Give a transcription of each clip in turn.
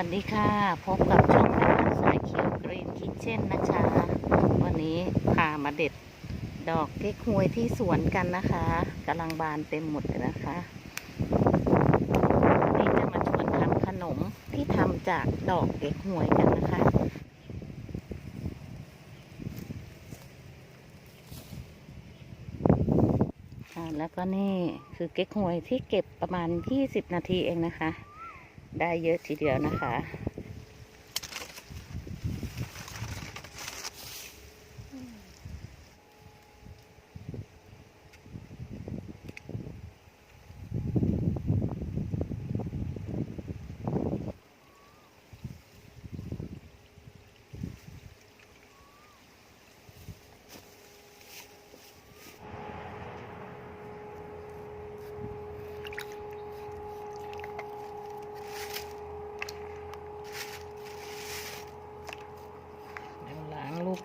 วัสดีค่ะ พบกับช่องแม่บ้านสายเขียวกรีนคิทเช่นนะคะ วันนี้พามาเด็ดดอกเก๊กฮวยที่สวนกันนะคะกำลังบานเต็มหมดเลยนะคะนี่จะมาชวนทำขนมที่ทำจากดอกเก๊กฮวยกันนะคะค่ะแล้วก็นี่คือเก๊กฮวยที่เก็บประมาณ 20 นาทีเองนะคะ ได้เยอะทีเดียวนะคะ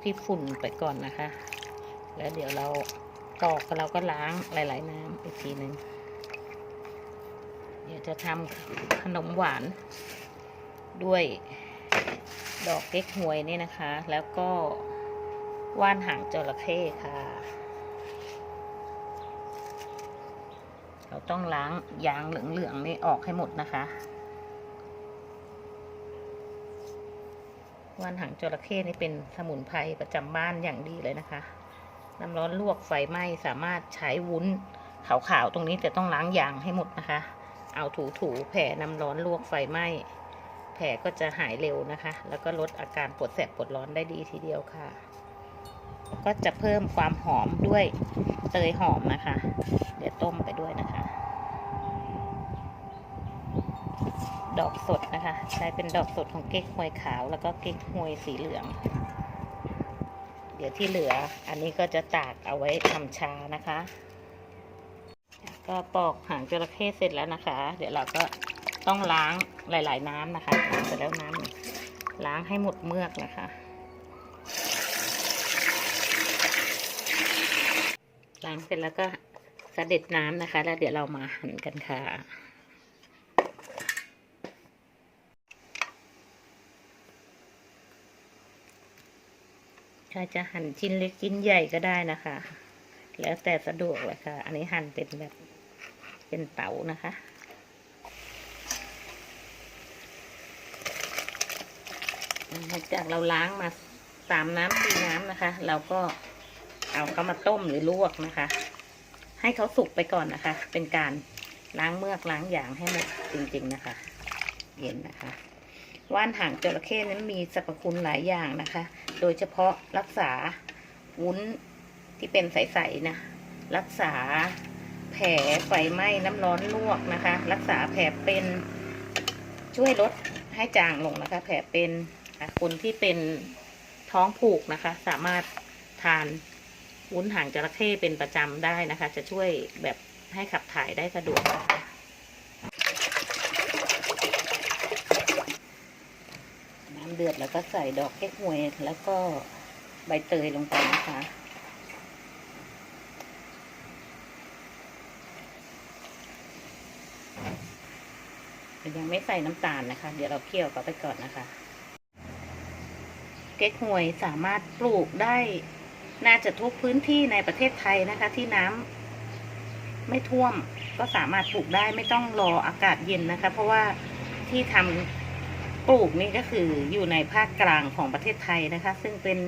ที่ฝุ่นไปก่อนนะคะ แล้วเดี๋ยวเราตอกเราก็ล้างหลาย ๆ น้ำอีกทีหนึ่งเดี๋ยวจะทำขนมหวานด้วยดอกเก๊กฮวยนี่นะคะ แล้วก็ว่านหางจระเข้ค่ะ เราต้องล้างยางเหลือง ๆ นี่ออกให้หมดนะคะ ว่านหางจระเข้นี่เป็นสมุนไพรประจำบ้านอย่างดีเลยนะคะ น้ำร้อนลวกไฟไหม้สามารถใช้วุ้นขาวๆตรงนี้แต่ต้องล้างยางให้หมดนะคะ เอาถูๆแผ่น้ำร้อนลวกไฟไหม้แผลก็จะหายเร็วนะคะ แล้วก็ลดอาการปวดแสบปวดร้อนได้ดีทีเดียวค่ะ ก็จะเพิ่มความหอมด้วยเตยหอมนะคะ เดี๋ยวต้มไปด้วยนะคะ ดอกสดนะคะ ใช้เป็นดอกสดของเก๊กฮวยขาว แล้วก็เก๊กฮวยสีเหลือง เดี๋ยวที่เหลือ อันนี้ก็จะตากเอาไว้ทำชานะคะ ก็ปอกหางจระเข้เสร็จแล้วนะคะ เดี๋ยวเราก็ต้องล้างหลาย ๆ น้ำนะคะล้างเสร็จแล้วน้ำล้างให้หมดเมือกนะคะ ล้างเสร็จแล้วก็สะเด็จน้ำนะคะ แล้วเดี๋ยวเรามาหั่นกันค่ะ ถ้าจะหั่นชิ้นเล็กชิ้นใหญ่ก็ได้นะคะ แล้วแต่สะดวกเลยค่ะ อันนี้หั่นเป็นแบบเป็นเต๋านะคะหลังจากเราล้างมาสามน้ำสี่น้ำนะคะ เราก็เอาเขามาต้มหรือลวกนะคะ ให้เขาสุกไปก่อนนะคะ เป็นการล้างเมือกล้างอย่างให้หมดจริง ๆนะคะ เย็นนะคะ ว่านหางจระเข้นั้นมีสรรพคุณหลายอย่างนะคะ โดยเฉพาะรักษาวุ้นที่เป็นใสๆนะ รักษาแผลไฟไหม้น้ำร้อนลวกนะคะ รักษาแผลเป็นช่วยลดให้จางลงนะคะ แผลเป็นคนที่เป็นท้องผูกนะคะ สามารถทานวุ้นหางจระเข้เป็นประจำได้นะคะ จะช่วยแบบให้ขับถ่ายได้สะดวกนะคะ น้ำ เดือดแล้วก็ใส่ดอกเก๊กฮวย แล้วก็ใบเตยลงไปนะคะ ยังไม่ใส่น้ำตาลนะคะ เดี๋ยวเราเคี่ยวเขาไปก่อนนะคะ เก๊กฮวยสามารถปลูกได้น่าจะทุกพื้นที่ในประเทศไทยนะคะ ที่น้ำไม่ท่วมก็สามารถปลูกได้ไม่ต้องรออากาศเย็นนะคะ เพราะว่าที่ทำ ปลูกนี่ก็คืออยู่ในภาคกลางของประเทศไทยนะคะ ซึ่งเป็น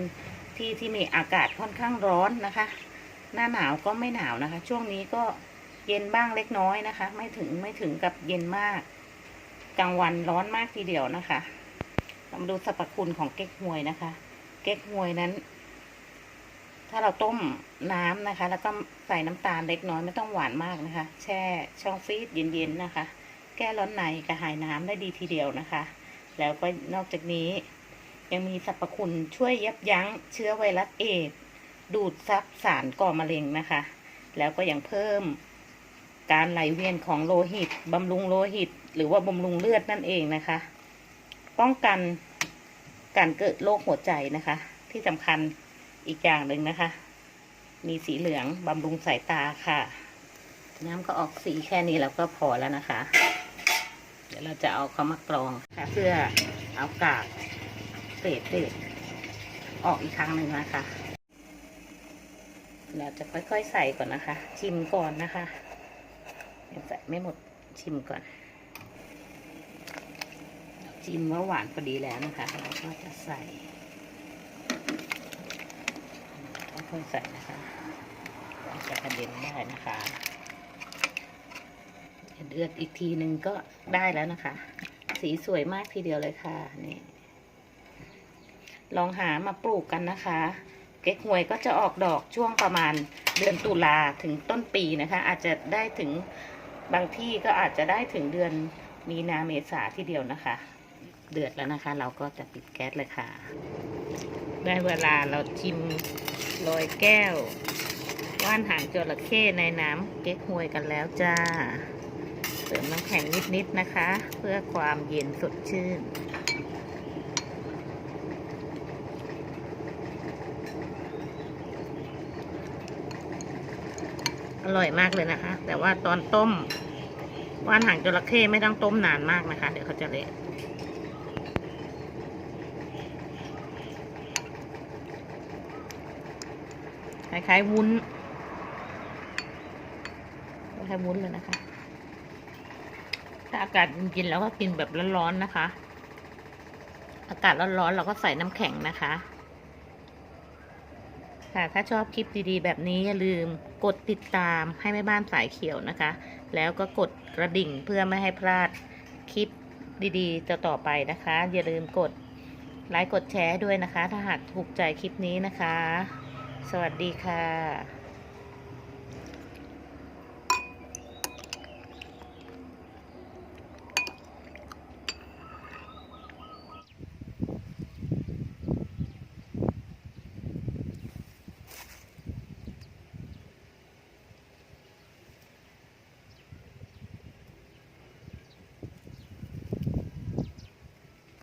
ที่ที่มีอากาศค่อนข้างร้อนนะคะ หน้าหนาวก็ไม่หนาวนะคะ ช่วงนี้ก็เย็นบ้างเล็กน้อยนะคะ ไม่ถึงไม่ถึงกับเย็นมากกลางวันร้อนมากทีเดียวนะคะเรามาดูสรรพคุณของเก๊กฮวยนะคะ เก๊กฮวยนั้น ถ้าเราต้มน้ำนะคะ แล้วก็ใส่น้ำตาลเล็กน้อยไม่ต้องหวานมากนะคะ แช่ช่องฟรีซเย็นๆนะคะ แก้ร้อนในกระหายน้ำได้ดีทีเดียวนะคะ แล้วก็นอกจากนี้ ยังมีสรรพคุณช่วยยับยั้งเชื้อไวรัสเอดดูดซับสารก่อมะเร็งนะคะ แล้วก็ยังเพิ่มการไหลเวียนของโลหิตบำรุงโลหิต หรือว่าบำรุงเลือดนั่นเองนะคะ ป้องกันการเกิดโรคหัวใจนะคะ ที่สำคัญอีกอย่างหนึ่งนะคะ มีสีเหลืองบำรุงสายตาค่ะ น้ำก็ออกสีแค่นี้แล้วก็พอแล้วนะคะ เดี๋ยวเราจะเอาเขามากรองค่ะ เพื่อเอากากเศษเศษออกอีกครั้งหนึ่งนะคะ เราจะค่อยๆใส่ก่อนนะคะ ชิมก่อนนะคะยังใส่ไม่หมดชิมก่อน ชิมว่าหวานพอดีแล้วนะคะเราก็จะใส่ค่อยๆใส่นะคะจะกระเด็นได้นะคะ เดือดอีกทีหนึ่งก็ได้แล้วนะคะ สีสวยมากทีเดียวเลยค่ะนี่ลองหามาปลูกกันนะคะ เก๊กฮวยก็จะออกดอกช่วงประมาณเดือนตุลาถึงต้นปีนะคะ อาจจะได้ถึงบางที่ก็อาจจะได้ถึงเดือนมีนาเมษาทีเดียวนะคะ เดือดแล้วนะคะ เราก็จะปิดแก๊สเลยค่ะ ได้เวลาเราชิมโรยแก้ว ว่านหางจระเข้ในน้ำเก๊กฮวยกันแล้วจ้า เสริมน้ำแข็งนิด ๆ นะคะ เพื่อความเย็นสดชื่น อร่อยมากเลยนะคะ แต่ว่าตอนต้มว่านหางจระเข้ไม่ต้องต้มนานมากนะคะ เดี๋ยวเขาจะเละคล้ายๆวุ้นคล้ายๆวุ้นเลยนะคะ ถ้าอากาศเย็นๆแล้วก็กินแบบร้อนๆนะคะ อากาศร้อนๆเราก็ใส่น้ำแข็งนะคะ ค่ะถ้าชอบคลิปดีๆ แบบนี้อย่าลืมกดติดตามให้แม่บ้านสายเขียวนะคะ แล้วก็กดกระดิ่งเพื่อไม่ให้พลาดคลิปดีๆจะต่อไปนะคะ อย่าลืมกดไลค์กดแชร์ด้วยนะคะ ถ้าหากถูกใจคลิปนี้นะคะ สวัสดีค่ะ